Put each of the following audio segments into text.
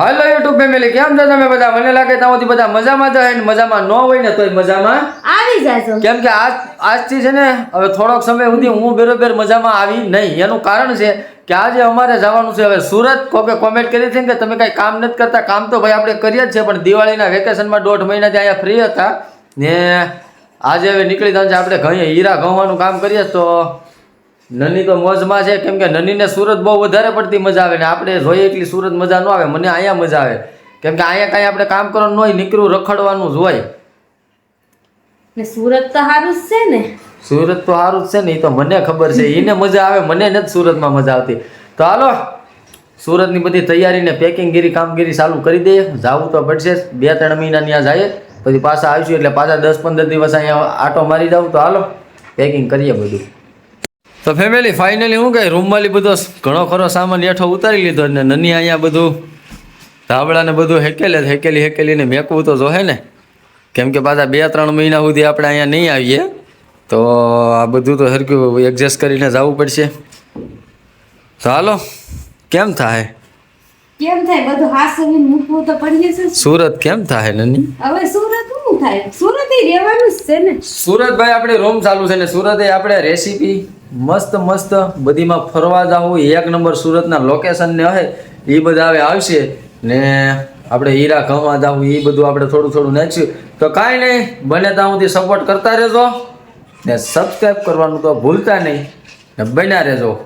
હાલો YouTube family કેમ છો તમે બધા? મને લાગે ત્યાંથી બધા મજામાં જ ને મજામાં ન હોય ને તોય મજામાં. આવી જાજો કેમ કે આજ આજથી છે ને હવે થોડોક સમય સુધી હું બેરોબેર મજામાં આવી નહીં. એનું કારણ છે કે આજે અમારે જવાનું છે. હવે સુરત કોકે કોમેન્ટ કરી છે કે તમે કાંઈ કામ નથી કરતા. કામ તો ભાઈ આપણે કરીએ જ છે પણ દિવાળીના વેકેશનમાં દોઢ મહિનાથી અહીંયા ફ્રી હતા. ને આજે હવે નીકળી જાય છે. આપણે ઘણી હીરા ઘઉવાનું કામ કરીએ તો નની તો મોજમાં છે કેમ કે નનીને સુરત બહુ વધારે પડતી મજા આવે ને આપણે જોઈએ એટલી સુરત મજા ન આવે મને અહીંયા મજા આવે. કેમ કે અહીંયા કાંઈ આપણે કામ કરવાનું હોય નીકળવું રખડવાનું જ હોય. ને સુરત તો સારું જ છે ને. સુરત તો સારું જ છે ને એ તો મને ખબર છે એને મજા આવે મને નથી સુરતમાં મજા આવતી. તો હાલો સુરતની બધી તૈયારી ને પેકિંગગીરી કામગીરી ચાલુ કરી દઈએ. જાવું તો પડશે. બે ત્રણ મહિના ત્યાં જઈએ પછી પાછા આવીશું એટલે પાછા દસ પંદર દિવસ અહીંયા આટો મારી જાઉં. તો હાલો પેકિંગ કરીએ બધું. તો ફેમિલી ફાઇનલી હું કહે રૂમમાંથી બધો ઘણો ખરો સામાન હેઠો ઉતારી લીધો ને નની અહીંયા બધું ધાબળાને બધું હેકેલે હેકેલી હેકેલીને મેકવું તો જોહે ને. કેમ કે પાછા બે ત્રણ મહિના સુધી આપણે અહીંયા નહીં આવીએ. તો આ બધું તો હરક્યું એડજસ્ટ કરીને જવું પડશે. તો હાલો કેમ થાય? કેમ થાય? બધું હાસવીને મૂકવું તો પડી જશે સુરત કેમ થાય નની? હવે સુરત શું થાય? સુરત રહેવાનું જ છે ને. સુરતભાઈ આપણે રૂમ ચાલુ છે ને સુરતે આપણે રેસીપી મસ્ત મસ્ત બધીમાં ફરવા જાઓ એક નંબર સુરતના લોકેશનને હે એ બધા હવે આવશે. ને આપણે હીરા ઘઉંમાં જાવું એ બધું આપણે થોડું થોડું નાખ્યું તો કાંઈ નહીં, બને ત્યાં સુધી સપોર્ટ કરતા રહેજો. ને સબસ્ક્રાઈબ કરવાનું તો ભૂલતા નહીં. ને બન્યા રહેજો.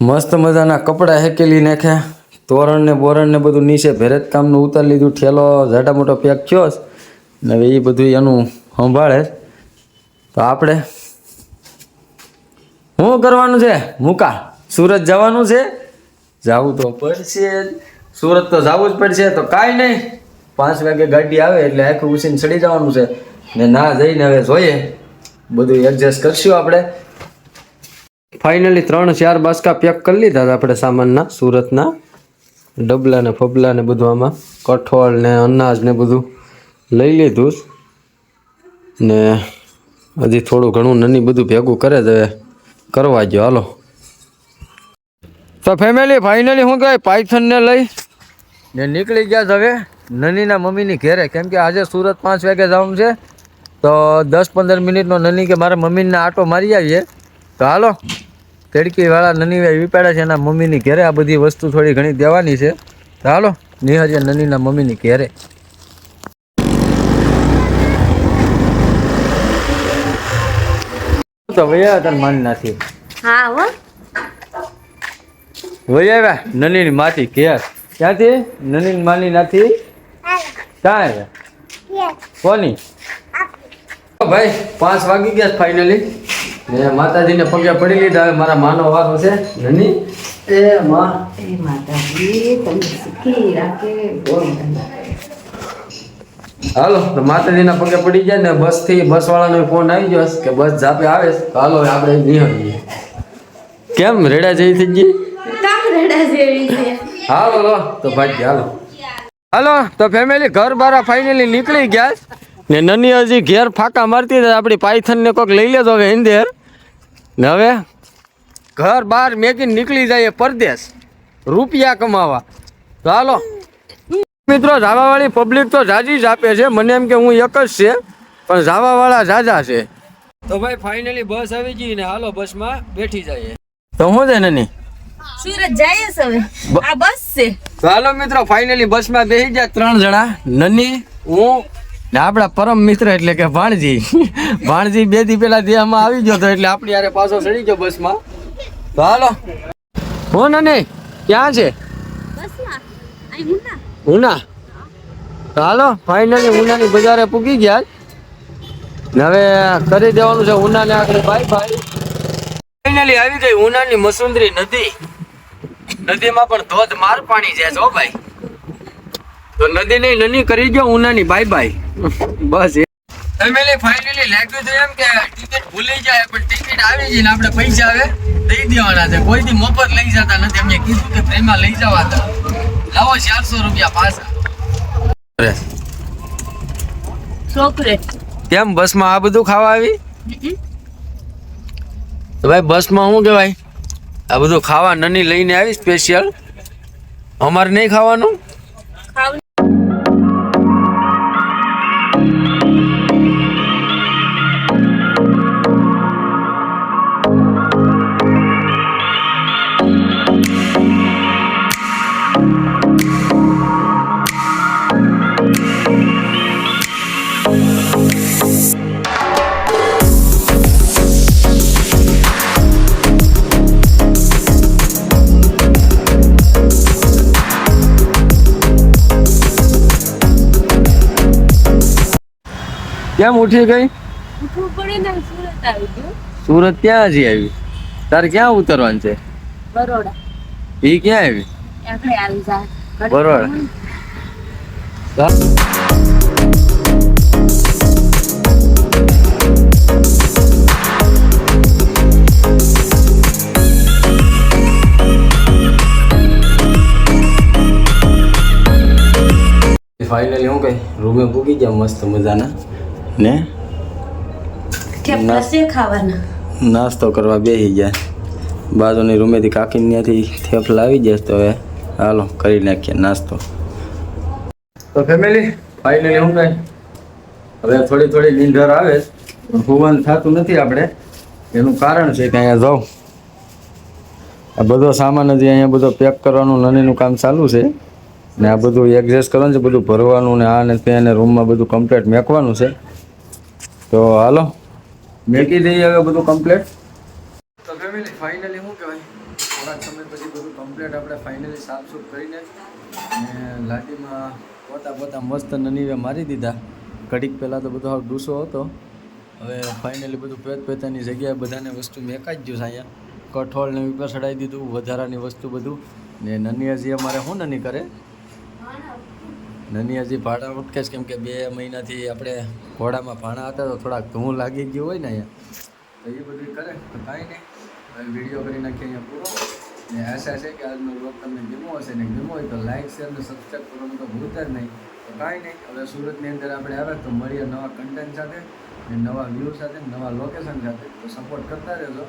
મસ્ત મજાના કપડાં હેકેલી નાખ્યા. તોરણ ને બોરણ ને બધું નીચે ભેરત કામનું ઉતારી લીધું. ઠેલો જાડા મોટો પેક થયો. ને એ બધું એનું સંભાળે. તો આપણે શું કરવાનું છે? મુકા. સુરત જવાનું છે? જવું તો પડશે. સુરત તો જવું જ પડશે, તો કાંઈ નહીં. પાંચ વાગે ગાડી આવે એટલે આખું ઉછીને ચડી જવાનું છે. ને ના જઈને હવે જોઈએ. બધું એડજસ્ટ કરશું આપણે. ફાઇનલી ત્રણ ચાર બાસકા પેક કરી લીધા હતા આપણે સામાનના, સુરતના. ડબલા ને ફબલા ને બધું આમાં. કઠોળ ને અનાજ ને બધું લઈ લીધું ને હજી થોડું ઘણું નની બધું ભેગું કરે જ હવે. કરવા જો, હાલો. તો ફેમિલી ફાઇનલી શું કહેવાય, પાયથનને લઈ ને નીકળી ગયા હવે. નનીના મમ્મીની ઘેરે. કેમ કે આજે સુરત પાંચ વાગે જવાનું છે. તો દસ પંદર મિનિટનો નની કે મારા મમ્મીને આટો મારી આવીએ. તો હાલો. તેડકીવાળા નની વિપાડે છે એના મમ્મીની ઘેરે. આ બધી વસ્તુ થોડી ઘણી દેવાની છે. તો હાલો. નિહારીએ નનીના મમ્મીની ઘેરે. તો વયા તને માની નથી હા હો. વહી આવ્યા? નનીની માથી ઘેર. ક્યાંથી? નનીની માની નાથી ક્યાં આવ્યા? કોની? ભાઈ પાંચ વાગી ગયા ફાઇનલી ને માતાજીને પગે પડી લીધા. હવે મારા માનો વારો છે. નની એ માં. એ માતાજી તમે સુખી રાખે બોલ. હાલો તો માતાજીના પગે પડી જાય ને બસથી બસવાળાનો ફોન આવી ગયો કે બસ જાપે આવે હાલો આપણે નીકળીએ કેમ રેડા જઈ થઈ ગઈ? રેડા જેવી હાલો તો ભાઈ હાલો. હાલો તો ફેમિલી ઘર બારા ફાઇનલી નીકળી ગયા ને નની હજી ઘેર ફાકા મારતી હતી આપણી પાયથન ને કોઈક લઈ લેજો હવે ઇન્દેર ને હવે ઘર બહાર મેકીને નીકળી જાય પરદેશ. રૂપિયા કમાવા. તો હાલો. મિત્રો જાવાવાળી પબ્લિક તો જાજી જ આપે છે. મને એમ કે હું એક જ છે પણ જાવાવાળા જાજા છે. તો ભાઈ ફાઇનલી બસ આવી ગઈ ને હાલો બસમાં બેઠી જઈએ. તો હું છે નની? સુરત જઈએ હવે. આ બસ છે. હાલો મિત્રો ફાઇનલી બસમાં બેસી ગયા ત્રણ જણા. નની હું ને આપણા પરમ મિત્ર એટલે કે ભાણજી ભાણજી બે દી પેલા દેહમાં આવી ગયો તો એટલે આપણી યારે પાછો ચડી ગયો બસમાં. તો હાલો. હું નની ક્યાં છે? બસમાં. ઉના તો હાલો ફાઇનલી ઉનાની બજારે પૂગી ગયા. હવે કરી દેવાનું છે ઉનાને આગળ બાય બાય ફાઇનલી આવી ગઈ ઉનાની મસુંદરી નદી. નદીમાં પણ ધોધ માર પાણી જાય છે ભાઈ. તો નદી ની નની કરી ગયો ઉનાની બાય બાય બસ ફેમિલી ફાઇનલી લાગ્યું તો એમ કે ટિકિટ ભૂલી જાય, પણ ટિકિટ આવી ગઈ ને આપણે પૈસા હવે દઈ દેવાના છે. કોઈ દી મફત લઈ જતા નથી. એમને કીધું કે ફ્રીમાં લઈ જવા હતા લાવો ચારસો રૂપિયા પાછા. છોકરે. કેમ બસમાં આ બધું ખાવા આવી? તો ભાઈ બસમાં શું કહેવાય? આ બધું ખાવા નની લઈને આવી સ્પેશિયલ અમારે નહીં ખાવાનું? કેમ ઉઠી ગઈ? સુરત આવી ગયું. સુરત ક્યાં હજી આવી? તારે ક્યાં ઉતરવાનું છે? બરોડા. એ ક્યાં આવી? બરોડા. ફાઇનલી હું. કઈ? રૂમે પૂગી ગયા મસ્ત મજાના. ને? નાસ્તો કરવા બેસી ગયા. બાજુની રૂમેથી કાકી ત્યાંથી થેપલા આવી જાય તો હવે હાલો કરી નાખીએ નાસ્તો. તો ફેમિલી ફાઇનલી હું કઈ? હવે થોડી થોડી નીંદર આવે. ભુવન થતું નથી આપણે. એનું કારણ છે કે અહીંયા જાઉં. આ બધો સામાન હજી અહીંયા બધો પેક કરવાનું નાનીનું કામ ચાલુ છે. ને આ બધું એડજસ્ટ કરવાનું છે બધું ભરવાનું ને આ ને ત્યાં ને રૂમમાં બધું કમ્પ્લીટ મેકવાનું છે. તો હાલો. મેકી દઈએ હવે બધું કમ્પ્લીટ તો ફેમિલી ફાઇનલી શું કહેવાય? થોડાક સમય પછી બધું કમ્પ્લીટ આપણે ફાઇનલી સાફસૂફ કરીને અને લાટીમાં પોતા પોતા મસ્ત નનીવે મારી દીધા. ઘડીક પહેલાં તો બધો ડૂસો હતો. હવે ફાઇનલી બધું પેત પેતાની જગ્યાએ બધાને વસ્તુ મેકાઈ જ ગયું છે અહીંયા. કઠોળને ઉપર ચડાવી દીધું વધારાની વસ્તુ બધું. ને નનિયાજી અમારે શું નની કરે? નનિયાજી ભાડા ઉઠકે કેમ કે બે મહિનાથી આપણે ઘોડામાં ભાણા હતા તો થોડાક ધૂળ લાગી ગયું હોય ને અહીંયા. તો એ બધું કરે. તો કાંઈ નહીં. વીડિયો કરી નાખીએ અહીંયા પૂરો. ને આશા છે કે આજનો બ્લોગ તમને ગમ્યો હશે. ને ગમ્યો હોય તો લાઈક શેર ને સબસ્ક્રાઈબ કરવાનું તો ભૂલતા જ નહીં. તો કાંઈ નહીં. હવે સુરતની અંદર આપણે આવે તો મળીએ નવા કન્ટેન્ટ સાથે ને નવા વ્યૂ સાથે નવા લોકેશન સાથે. તો સપોર્ટ કરતા રહેજો.